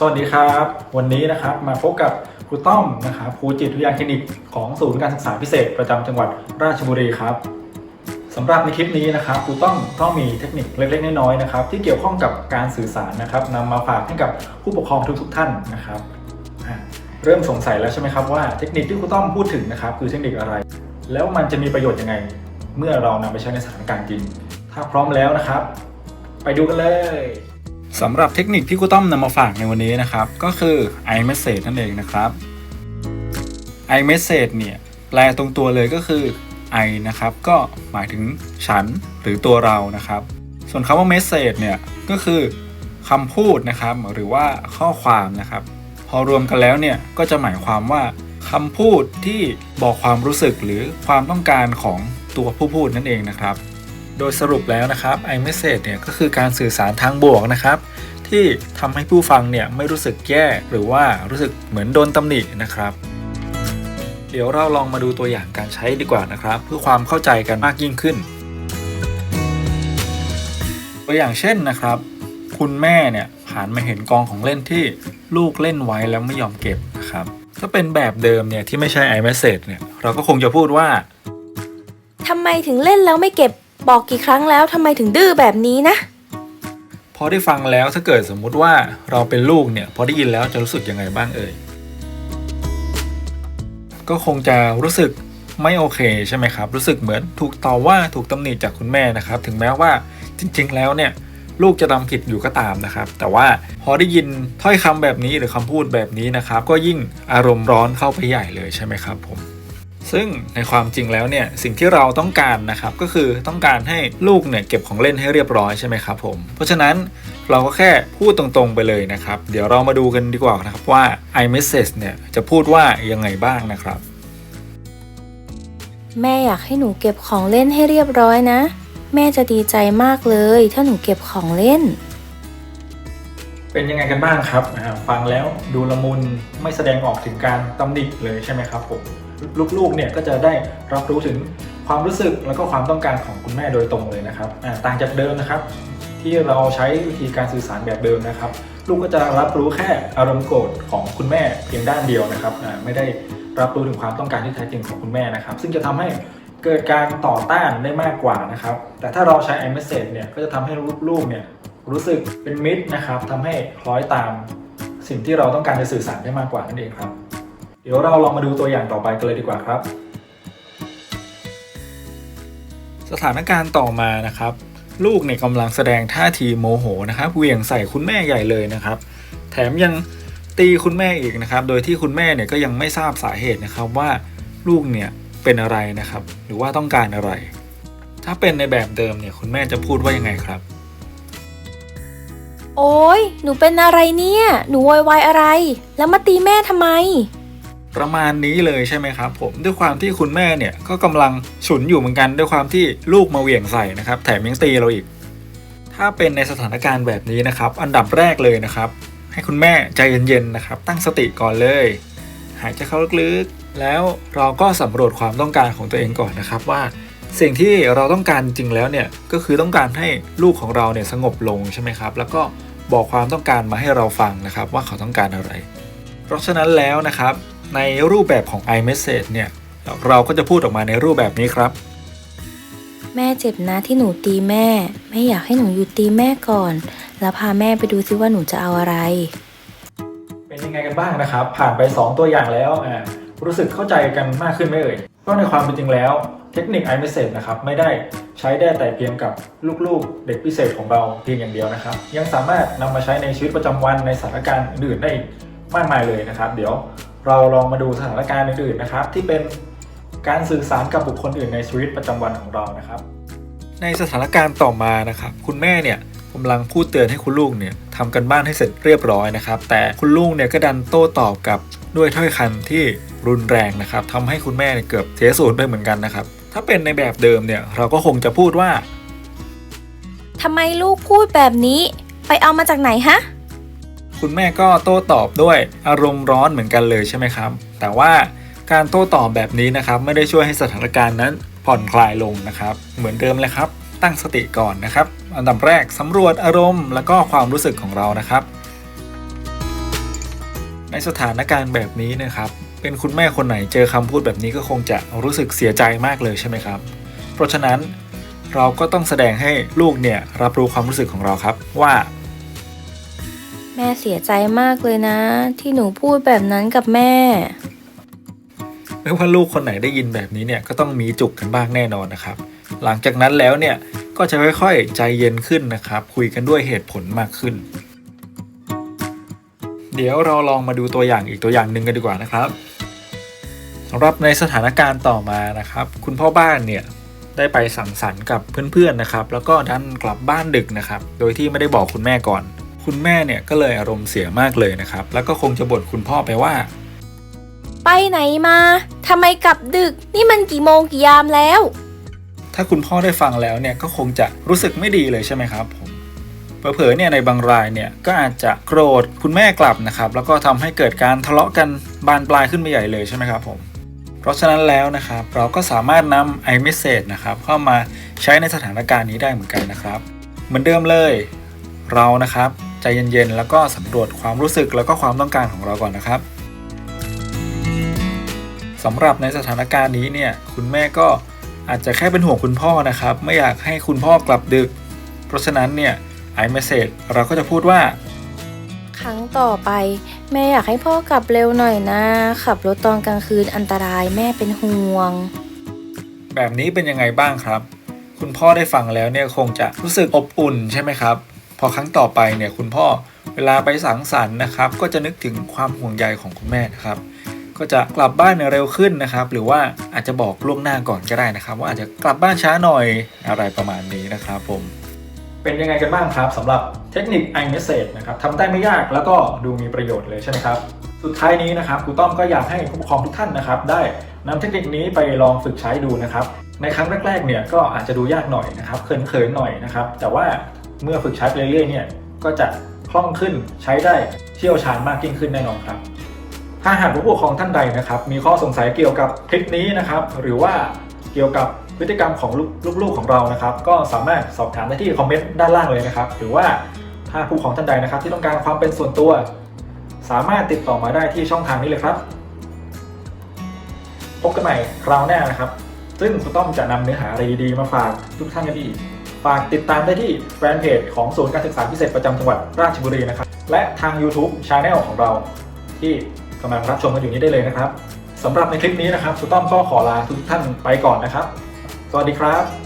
สวัสดีครับ วันนี้นะครับมาพบกับครูต้อมนะครับครูจิตวิทยาคลินิกของศูนย์การศึกษาพิเศษประจำจังหวัดราชบุรีครับสำหรับในคลิปนี้นะครับครูต้อมต้องมีเทคนิคเล็กๆน้อยๆนะครับ ที่เกี่ยวข้องกับการสื่อสารนะครับนำมาฝากให้กับผู้ปกครองทุกๆท่านนะครับเริ่มสงสัยแล้วใช่ไหมครับว่าเทคนิคที่ครูต้อมพูดถึงนะครับ คือเทคนิคอะไร แล้วมันจะมีประโยชน์ยังไง เมื่อเรานำไปใช้ในสถานการณ์จริง ถ้าพร้อมแล้วนะครับ ไปดูกันเลย สำหรับเทคนิคที่ครูต้อมนำมาฝากในวันนี้นะครับ ก็คือ iMessage นั่นเองนะครับ iMessage เนี่ยแปลตรงตัวเลยก็คือ i นะครับ ก็หมายถึงฉันหรือตัวเรานะครับ ส่วนคำว่า message เนี่ยก็คือคำพูดนะครับ หรือว่าข้อความนะครับ พอรวมกันแล้วเนี่ยก็จะหมายความว่าคำพูดที่บอกความรู้สึกหรือความต้องการของตัวผู้พูดนั่นเองนะครับ โดยสรุปแล้วนะครับ iMessage เนี่ยก็คือการสื่อสารทางบวกนะครับ ที่ทำให้ผู้ฟังเนี่ยไม่รู้สึกแย่หรือว่ารู้สึกเหมือนโดนตำหนินะครับ เดี๋ยวเราลองมาดูตัวอย่างการใช้ดีกว่านะครับ เพื่อความเข้าใจกันมากยิ่งขึ้น ตัวอย่างเช่นนะครับ คุณแม่เนี่ยผ่านมาเห็นกองของเล่นที่ลูกเล่นไว้แล้วไม่ยอมเก็บนะครับถ้าเป็นแบบเดิมเนี่ยที่ไม่ใช่ iMessage เนี่ยเราก็คงจะพูดว่าทำไมถึงเล่นแล้วไม่เก็บ บอกกี่ครั้งแล้วทำไมถึงดื้อแบบนี้นะ พอได้ฟังแล้วถ้าเกิดสมมุติว่าเราเป็นลูกเนี่ยพอได้ยินแล้วจะรู้สึกยังไงบ้างเอ่ยก็คงจะรู้สึกไม่โอเคใช่ไหมครับ รู้สึกเหมือนถูกต่อว่าถูกตำหนิจากคุณแม่นะครับ ถึงแม้ว่าจริง ๆ แล้วเนี่ยลูกจะทำผิดอยู่ก็ตามนะครับ แต่ว่าพอได้ยินถ้อยคำแบบนี้หรือคำพูดแบบนี้นะครับ ก็ยิ่งอารมณ์ร้อนเข้าไปใหญ่เลยใช่ไหมครับผม ซึ่งในความจริงแล้วเนี่ยสิ่งที่เราต้องการนะครับก็คือต้องการให้ลูกเนี่ยเก็บของเล่นให้เรียบร้อยใช่ไหมครับผม เพราะฉะนั้นเราก็แค่พูดตรงๆไปเลยนะครับ เดี๋ยวเรามาดูกันดีกว่านะครับว่า iMessage เนี่ยจะพูดว่ายังไงบ้างนะครับ แม่อยากให้หนูเก็บของเล่นให้เรียบร้อยนะ แม่จะดีใจมากเลย ถ้าหนูเก็บของเล่น เป็นยังไงกันบ้างครับอ่าฟังแล้วดูละมุนไม่แสดงออกถึงการตำหนิเลยใช่ไหมครับผม ลูกๆเนี่ยก็จะได้รับรู้ถึงความรู้สึกแล้วก็ความต้องการของคุณแม่โดยตรงเลยนะครับต่างจากเดิมนะครับ ที่เราใช้วิธีการสื่อสารแบบเดิมนะครับ ลูกก็จะรับรู้แค่อารมณ์โกรธของคุณแม่เพียงด้านเดียวนะครับไม่ได้รับรู้ถึงความต้องการที่แท้จริงของคุณแม่นะครับ ซึ่งจะทำให้เกิดการต่อต้านได้มากกว่านะครับ แต่ถ้าเราใช้ iMessage เนี่ยก็จะทำให้ลูกๆเนี่ยรู้สึกเป็นมิตรนะครับทำให้คล้อยตามสิ่งที่เราต้องการจะสื่อสารได้มากกว่านั่นเองครับ เดี๋ยวเราลองมาดูตัวอย่างต่อไปกันเลยดีกว่าครับ สถานการณ์ต่อมานะครับ ลูกเนี่ยกำลังแสดงท่าทีโมโหนะครับเหวี่ยงใส่คุณแม่ใหญ่เลยนะครับ แถมยังตีคุณแม่อีกนะครับ โดยที่คุณแม่เนี่ยก็ยังไม่ทราบสาเหตุนะครับว่าลูกเนี่ยเป็นอะไรนะครับ หรือว่าต้องการอะไร ถ้าเป็นในแบบเดิมเนี่ยคุณแม่จะพูดว่ายังไงครับ โอ๊ยหนูเป็นอะไรเนี่ย หนูโวยวายอะไร แล้วมาตีแม่ทำไม ประมาณนี้เลยใช่ไหมครับผมด้วยความที่คุณแม่เนี่ยก็กำลังฉุนอยู่เหมือนกันด้วยความที่ลูกมาเหวี่ยงใส่นะครับแถมยังตีเราอีก ถ้าเป็นในสถานการณ์แบบนี้นะครับ อันดับแรกเลยนะครับ ให้คุณแม่ใจเย็นๆนะครับ ตั้งสติก่อนเลย หายใจเข้าลึกๆแล้วเราก็สำรวจความต้องการของตัวเองก่อนนะครับว่าสิ่งที่เราต้องการจริงแล้วเนี่ยก็คือต้องการให้ลูกของเราเนี่ยสงบลงใช่ไหมครับ แล้วก็บอกความต้องการมาให้เราฟังนะครับ ว่าเขาต้องการอะไร เพราะฉะนั้นแล้วนะครับ ในรูปแบบของ iMessage เนี่ย เราก็จะพูดออกมาในรูปแบบนี้ครับ แม่เจ็บนะที่หนูตีแม่ แม่อยากให้หนูหยุดตีแม่ก่อน แล้วพาแม่ไปดูซิว่าหนูจะเอาอะไร เป็นยังไงกันบ้างนะครับ ผ่านไป 2 ตัวอย่างแล้วอ่ารู้สึกเข้าใจกันมากขึ้นไหมเอ่ย ก็ในความเป็นจริงแล้ว เทคนิค iMessage นะครับไม่ได้ใช้ได้แต่เพียงกับลูกๆ เด็กพิเศษของเราเพียงอย่างเดียวนะครับ ยังสามารถนำมาใช้ในชีวิตประจำวันในสถานการณ์อื่นๆได้อีกมากมายเลยนะครับ เดี๋ยว เราลองมาดูสถานการณ์อื่นๆนะครับ ที่เป็นการสื่อสารกับบุคคลอื่นในชีวิตประจำวันของเรานะครับ ในสถานการณ์ต่อมานะครับ คุณแม่เนี่ยกำลังพูดเตือนให้คุณลูกเนี่ยทำกันบ้านให้เสร็จเรียบร้อยนะครับ แต่คุณลูกเนี่ยก็ดันโต้ตอบกลับด้วยถ้อยคำที่รุนแรงนะครับทำให้คุณแม่เนี่ยเกือบเสียศูนย์ไปเหมือนกันนะครับ ถ้าเป็นในแบบเดิมเนี่ยเราก็คงจะพูดว่าทำไมลูกพูดแบบนี้ ไปเอามาจากไหนฮะ คุณแม่ก็โต้ตอบด้วยอารมณ์ร้อนเหมือนกันเลยใช่ไหมครับ แต่ว่าการโต้ตอบแบบนี้นะครับ ไม่ได้ช่วยให้สถานการณ์นั้นผ่อนคลายลงนะครับ เหมือนเดิมเลยครับ ตั้งสติก่อนนะครับ อันดับแรกสำรวจอารมณ์ แล้วก็ความรู้สึกของเรานะครับ ในสถานการณ์แบบนี้นะครับ เป็นคุณแม่คนไหนเจอคำพูดแบบนี้ก็คงจะรู้สึกเสียใจมากเลยใช่ไหมครับ เพราะฉะนั้นเราก็ต้องแสดงให้ลูกเนี่ยรับรู้ความรู้สึกของเราครับว่า แม่เสียใจมากเลยนะ ที่หนูพูดแบบนั้นกับแม่ ไม่ว่าลูกคนไหนได้ยินแบบนี้เนี่ยก็ต้องมีจุกกันบ้างแน่นอนนะครับ หลังจากนั้นแล้วเนี่ยก็จะค่อยๆใจเย็นขึ้นนะครับ คุยกันด้วยเหตุผลมากขึ้น เดี๋ยวเราลองมาดูตัวอย่างอีกตัวอย่างหนึ่งกันดีกว่านะครับสำหรับในสถานการณ์ต่อมานะครับ คุณพ่อบ้านเนี่ยได้ไปสังสรรค์กับเพื่อนๆนะครับ แล้วก็ดันกลับบ้านดึกนะครับ โดยที่ไม่ได้บอกคุณแม่ก่อน คุณแม่เนี่ยก็เลยอารมณ์เสียมากเลยนะครับ แล้วก็คงจะบ่นคุณพ่อไปว่า ไปไหนมาทำไมกลับดึก นี่มันกี่โมงกี่ยามแล้ว ถ้าคุณพ่อได้ฟังแล้วเนี่ยก็คงจะรู้สึกไม่ดีเลยใช่ไหมครับผมเผลอๆเนี่ยในบางรายเนี่ยก็อาจจะโกรธคุณแม่กลับนะครับ แล้วก็ทำให้เกิดการทะเลาะกันบานปลายขึ้นไปใหญ่เลยใช่ไหมครับผมเพราะฉะนั้นแล้วนะครับ เราก็สามารถนำ iMessage นะครับเข้ามาใช้ในสถานการณ์นี้ได้เหมือนกันนะครับ เหมือนเดิมเลย เรานะครับ ใจเย็นๆ แล้วก็สำรวจความรู้สึกแล้วก็ความต้องการของเราก่อนนะครับสำหรับในสถานการณ์นี้เนี่ยคุณแม่ก็อาจจะแค่เป็นห่วงคุณพ่อนะครับ ไม่อยากให้คุณพ่อกลับดึก เพราะฉะนั้นเนี่ย iMessage เราก็จะพูดว่า ครั้งต่อไป แม่อยากให้พ่อกลับเร็วหน่อยนะ ขับรถตอนกลางคืนอันตรายแม่เป็นห่วง แบบนี้เป็นยังไงบ้างครับ คุณพ่อได้ฟังแล้วเนี่ยคงจะรู้สึกอบอุ่นใช่ไหมครับ พอครั้งต่อไปเนี่ยคุณพ่อเวลาไปสังสรรค์นะครับ ก็จะนึกถึงความห่วงใยของคุณแม่นะครับ ก็จะกลับบ้านเร็วขึ้นนะครับ หรือว่าอาจจะบอกล่วงหน้าก่อนก็ได้นะครับ ว่าอาจจะกลับบ้านช้าหน่อยอะไรประมาณนี้นะครับผมเป็นยังไงกันบ้างครับสำหรับเทคนิค iMessage นะครับทำได้ไม่ยากแล้วก็ดูมีประโยชน์เลยใช่ไหมครับสุดท้ายนี้นะครับครูต้อมก็อยากให้ผู้ปกครองทุกท่านนะครับ ได้นำเทคนิคนี้ไปลองฝึกใช้ดูนะครับ ในครั้งแรกๆเนี่ยก็อาจจะดูยากหน่อยนะครับเขินๆหน่อยนะครับ แต่ว่า เมื่อฝึกใช้ไปเรื่อยๆเนี่ยก็จะคล่องขึ้นใช้ได้เชี่ยวชาญมากยิ่งขึ้นแน่นอนครับ ถ้าหากผู้ปกครองท่านใดนะครับ มีข้อสงสัยเกี่ยวกับคลิปนี้นะครับ หรือว่าเกี่ยวกับพฤติกรรมของลูกๆของเรานะครับ ก็สามารถสอบถามได้ที่คอมเมนต์ด้านล่างเลยนะครับ หรือว่าถ้าผู้ปกครองท่านใดนะครับ ที่ต้องการความเป็นส่วนตัว สามารถติดต่อมาได้ที่ช่องทางนี้เลยครับพบกันใหม่คราวหน้านะครับ ซึ่งคุณต้อมจะนำเนื้อหาอะไรดีๆมาฝากทุกท่านกันอีก ฝากติดตามได้ที่แฟนเพจของศูนย์การศึกษาพิเศษประจำจังหวัดราชบุรีนะครับ และทาง YouTube Channel ของเรา ที่กำลังรับชมกันอยู่นี้ได้เลยนะครับสำหรับในคลิปนี้นะครับสุต้อมก็ขอลาทุกท่านไปก่อนนะครับ สวัสดีครับ